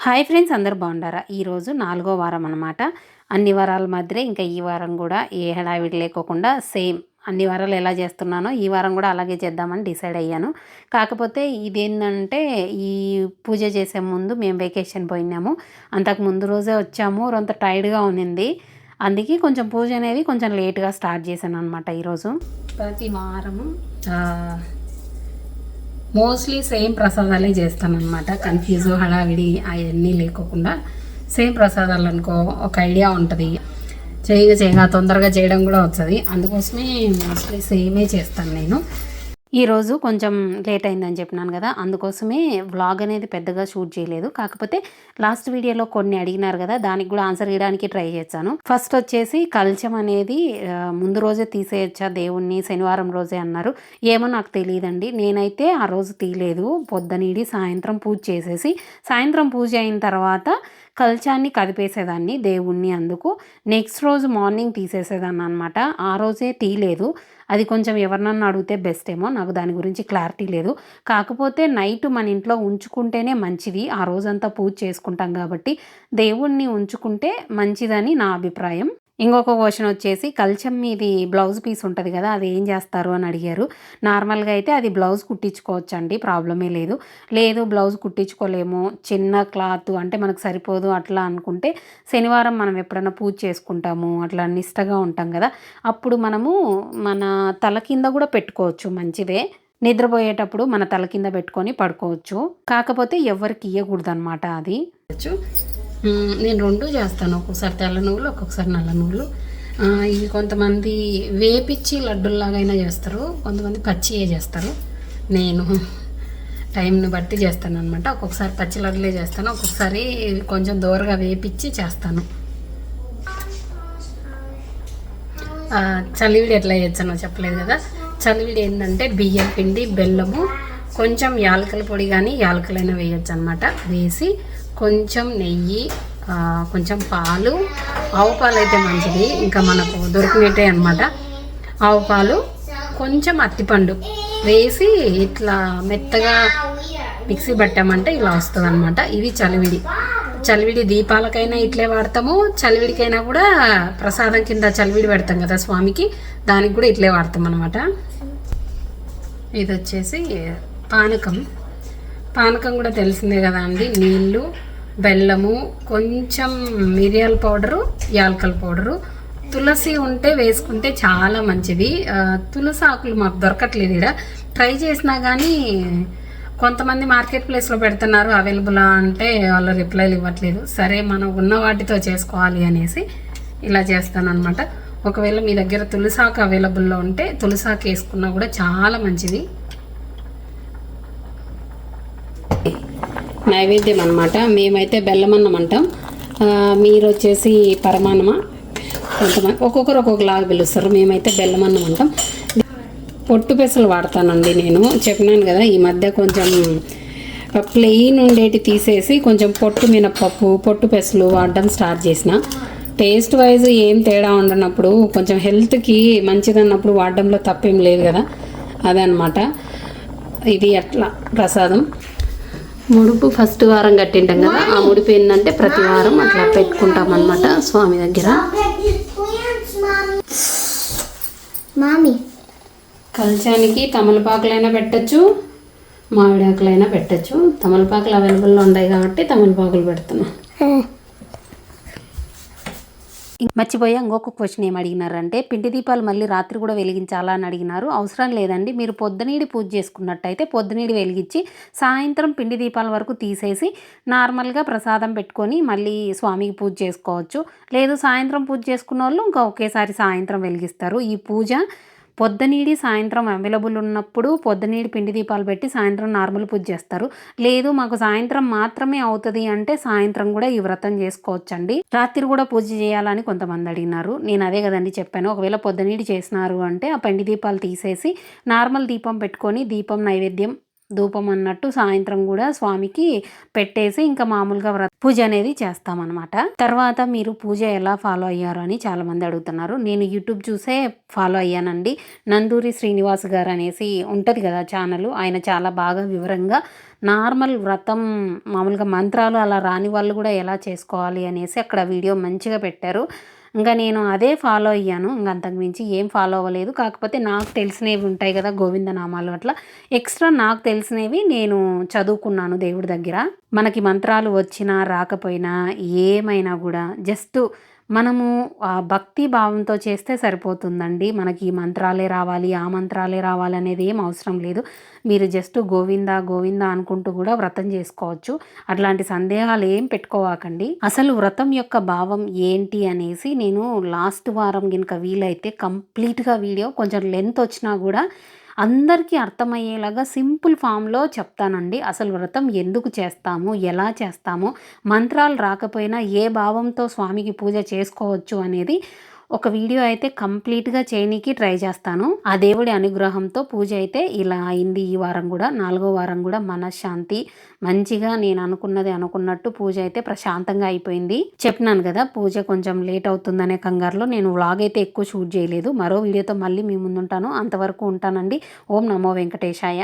Hi friends అందరు బాగుండారా? ఈరోజు నాలుగో వారం అనమాట అన్ని వారాల మధ్య ఇంకా ఈ వారం కూడా ఏ హడావిడి లేకోకుండా సేమ్ అన్ని వారాలు ఎలా చేస్తున్నానో ఈ వారం కూడా అలాగే చేద్దామని డిసైడ్ అయ్యాను. కాకపోతే ఇదేంటంటే ఈ పూజ చేసే ముందు మేము వెకేషన్ పోయినాము. అంతకు ముందు రోజే వచ్చాము. రొంత టైర్డ్గా ఉన్నింది. అందుకే కొంచెం పూజ అనేది కొంచెం లేట్గా స్టార్ట్ చేశాను అనమాట ఈరోజు ప్రతి వారము మోస్ట్లీ సేమ్ ప్రసాదాలే చేస్తానమాట కన్ఫ్యూజ్ హడావిడి అవన్నీ లేకోకుండా సేమ్ ప్రసాదాలు అనుకో ఒక ఐడియా ఉంటుంది. చేయగా చేయగా తొందరగా చేయడం కూడా వస్తుంది అందుకోసమే మోస్ట్లీ సేమే చేస్తాను నేను. ఈరోజు కొంచెం లేట్ అయిందని చెప్పినాను కదా అందుకోసమే వ్లాగ్ అనేది పెద్దగా షూట్ చేయలేదు. కాకపోతే లాస్ట్ వీడియోలో కొన్ని అడిగినారు కదా దానికి కూడా ఆన్సర్ ఇవ్వడానికి ట్రై చేశాను. ఫస్ట్ వచ్చేసి కల్చం అనేది ముందు రోజే తీసేయచ్చా దేవుణ్ణి శనివారం రోజే అన్నారు. ఏమో నాకు తెలియదండి. నేనైతే ఆ రోజు తీయలేదు. పొద్దునీడి సాయంత్రం పూజ చేసేసి సాయంత్రం పూజ అయిన తర్వాత కల్చాన్ని కదిపేసేదాన్ని దేవుణ్ణి అందుకు. నెక్స్ట్ రోజు మార్నింగ్ తీసేసేదాన్ని అనమాట ఆ రోజే తీయలేదు. అది కొంచెం ఎవరినన్నా అడిగితే బెస్ట్ ఏమో. నాకు దాని గురించి క్లారిటీ లేదు. కాకపోతే నైట్ మన ఇంట్లో ఉంచుకుంటేనే మంచిది. ఆ రోజంతా పూజ చేసుకుంటాం కాబట్టి దేవుణ్ణి ఉంచుకుంటే మంచిదని నా అభిప్రాయం. ఇంకొక క్వశ్చన్ వచ్చేసి కల్చం మీది బ్లౌజ్ పీస్ ఉంటుంది కదా అది ఏం చేస్తారు అని అడిగారు. నార్మల్గా అయితే అది బ్లౌజ్ కుట్టించుకోవచ్చు అండి ప్రాబ్లమే లేదు. లేదు బ్లౌజ్ కుట్టించుకోలేము. చిన్న క్లాత్ అంటే మనకు సరిపోదు అట్లా అనుకుంటే శనివారం మనం ఎప్పుడైనా పూజ చేసుకుంటాము అట్లా నిష్టగా ఉంటాం కదా. అప్పుడు మనము మన తల కింద కూడా పెట్టుకోవచ్చు మంచిదే. నిద్రపోయేటప్పుడు మన తల కింద పెట్టుకొని పడుకోవచ్చు. కాకపోతే ఎవరికి ఇవ్వకూడదు అనమాట అది నేను రెండు చేస్తాను. ఒక్కొక్కసారి తెల్ల నువ్వులు ఒక్కొక్కసారి నల్ల నువ్వులు ఇవి కొంతమంది వేపిచ్చి లడ్డుల్లాగైనా చేస్తారు. కొంతమంది పచ్చియే చేస్తారు. నేను టైంని బట్టి చేస్తాను అనమాట ఒక్కొక్కసారి పచ్చి లడ్డులే చేస్తాను. ఒక్కొక్కసారి కొంచెం దూరగా వేపిచ్చి చేస్తాను. చలివిడి ఎట్లా చేస్తానో చెప్పలేదు కదా. చలివిడి ఏంటంటే బియ్యం పిండి బెల్లము కొంచెం యాలకల పొడి కానీ యాలకలైనా వేయచ్చు అనమాట వేసి కొంచెం నెయ్యి కొంచెం పాలు ఆవు పాలు అయితే మంచిది. ఇంకా మనకు దొరికినట్టే అనమాట ఆవు పాలు కొంచెం అత్తిపండు వేసి ఇట్లా మెత్తగా మిక్సీ పట్టామంటే ఇలా వస్తుంది అనమాట ఇది చలివిడి. చలివిడి దీపాలకైనా ఇట్లే వాడతాము. చలివిడికైనా కూడా ప్రసాదం కింద చలివిడి పెడతాం కదా స్వామికి. దానికి కూడా ఇట్లే వాడతాం అనమాట ఇది వచ్చేసి పానకం. పానకం కూడా తెలిసిందే కదా అండి. నీళ్ళు బెల్లము కొంచెం మిరియాల పౌడరు యాలకల పౌడరు. తులసి ఉంటే వేసుకుంటే చాలా మంచిది. తులసి ఆకులు మాకు దొరకట్లేదు ఇక్కడ ట్రై చేసినా కానీ కొంతమంది మార్కెట్ ప్లేస్లో పెడుతున్నారు. అవైలబుల్ అంటే వాళ్ళు రిప్లైలు ఇవ్వట్లేదు. సరే మనం ఉన్న వాటితో చేసుకోవాలి అనేసి ఇలా చేస్తాను అనమాట ఒకవేళ మీ దగ్గర తులసాకు అవైలబుల్లో ఉంటే తులసాకు వేసుకున్నా కూడా చాలా మంచిది. నైవేద్యం అనమాట మేమైతే బెల్లమన్నం అంటాం. మీరు వచ్చేసి పరమాన్నమా? కొంతమంది ఒక్కొక్కరు ఒక్కొక్కలాగా పిలుస్తారు. మేమైతే బెల్లమన్నం అంటాం. పొట్టు పెసలు వాడతానండి నేను. చెప్పినాను కదా ఈ మధ్య కొంచెం ప్లెయిన్ ఉండేటి తీసేసి కొంచెం పొట్టు మినపప్పు పొట్టు పెసలు వాడడం స్టార్ట్ చేసిన. టేస్ట్ వైజ్ ఏం తేడా ఉండనప్పుడు కొంచెం హెల్త్కి మంచిదన్నప్పుడు వాడడంలో తప్పేం లేదు కదా. అదనమాట ఇది అట్లా ప్రసాదం. ముడుపు ఫస్ట్ వారం కట్టింటాం కదా. ఆ ముడుపు ఏంటంటే ప్రతి వారం అట్లా పెట్టుకుంటాం అనమాట స్వామి దగ్గర. మామి. కల్చానికి తమలపాకులైనా పెట్టచ్చు మామిడాకులైనా పెట్టచ్చు. తమలపాకులు అవైలబుల్లో ఉన్నాయి కాబట్టి తమలపాకులు పెడుతున్నాం. మర్చిపోయా ఇంకొక క్వశ్చన్ ఏం అడిగినారంటే పిండి దీపాలు మళ్ళీ రాత్రి కూడా వెలిగించాలా? అని అడిగినారు. అవసరం లేదండి మీరు పొద్దునీడి పూజ చేసుకున్నట్టయితే పొద్దునీడి వెలిగించి సాయంత్రం పిండి దీపాల వరకు తీసేసి నార్మల్గా ప్రసాదం పెట్టుకొని మళ్ళీ స్వామికి పూజ చేసుకోవచ్చు. లేదు సాయంత్రం పూజ చేసుకున్న వాళ్ళు ఇంకా ఒకేసారి సాయంత్రం వెలిగిస్తారు. ఈ పూజ పొద్దునీడి సాయంత్రం అవైలబుల్ ఉన్నప్పుడు పొద్దునీడి పిండి దీపాలు పెట్టి సాయంత్రం నార్మల్ పూజ చేస్తారు. లేదు మాకు సాయంత్రం మాత్రమే అవుతుంది అంటే సాయంత్రం కూడా ఈ వ్రతం చేసుకోవచ్చండి. రాత్రి కూడా పూజ చేయాలని కొంతమంది అడిగినారు. నేను అదే కదండి చెప్పాను. ఒకవేళ పొద్దునీడి చేసినారు అంటే ఆ పిండి దీపాలు తీసేసి నార్మల్ దీపం పెట్టుకొని దీపం నైవేద్యం ధూపం అన్నట్టు సాయంత్రం కూడా స్వామికి పెట్టేసి ఇంకా మామూలుగా వ్రత పూజ అనేది చేస్తామన్నమాట. తర్వాత మీరు పూజ ఎలా ఫాలో అయ్యారు అని చాలామంది అడుగుతున్నారు. నేను యూట్యూబ్ చూసే ఫాలో అయ్యానండి. నందూరి శ్రీనివాస్ గారు అనేసి ఉంటుంది కదా ఛానల్ ఆయన చాలా బాగా వివరంగా నార్మల్ వ్రతం మామూలుగా మంత్రాలు అలా రాని వాళ్ళు కూడా ఎలా చేసుకోవాలి అనేసి అక్కడ వీడియో మంచిగా పెట్టారు. ఇంకా నేను అదే ఫాలో అయ్యాను. ఇంకా అంతకుమించి ఏం ఫాలో అవ్వలేదు. కాకపోతే నాకు తెలిసినవి ఉంటాయి కదా గోవింద నామాలు అట్లా. ఎక్స్ట్రా నాకు తెలిసినవి నేను చదువుకున్నాను దేవుడి దగ్గర. మనకి మంత్రాలు వచ్చినా రాకపోయినా ఏమైనా కూడా. జస్ట్ మనము భక్తి భావంతో చేస్తే సరిపోతుందండి. మనకి ఈ మంత్రాలే రావాలి ఆ మంత్రాలే రావాలి అనేది ఏం అవసరం లేదు. మీరు జస్ట్ గోవింద గోవింద అనుకుంటూ కూడా వ్రతం చేసుకోవచ్చు. అట్లాంటి సందేహాలు ఏం పెట్టుకోవాకండి. అసలు వ్రతం యొక్క భావం ఏంటి అనేసి నేను లాస్ట్ వారం కనుక వీలైతే కంప్లీట్గా వీడియో కొంచెం లెంత్ వచ్చినా కూడా అందరికీ అర్థమయ్యేలాగా సింపుల్ ఫామ్లో చెప్తానండి. అసలు వ్రతం ఎందుకు చేస్తాము? ఎలా చేస్తాము? మంత్రాలు రాకపోయినా ఏ భావంతో స్వామికి పూజ చేసుకోవచ్చు అనేది ఒక వీడియో అయితే కంప్లీట్గా చేయనీకి ట్రై చేస్తాను. ఆ దేవుడి అనుగ్రహంతో పూజ అయితే ఇలా అయింది ఈ వారం కూడా. నాలుగో వారం కూడా మనశ్శాంతి. మంచిగా నేను అనుకున్నది అనుకున్నట్టు పూజ అయితే ప్రశాంతంగా అయిపోయింది. చెప్పినాను కదా పూజ కొంచెం లేట్ అవుతుందనే కంగారులో నేను వ్లాగ్ అయితే ఎక్కువ షూట్ చేయలేదు. మరో వీడియోతో మళ్ళీ మీ ముందుంటాను. అంతవరకు ఉంటానండి. ఓం నమో వెంకటేశాయ.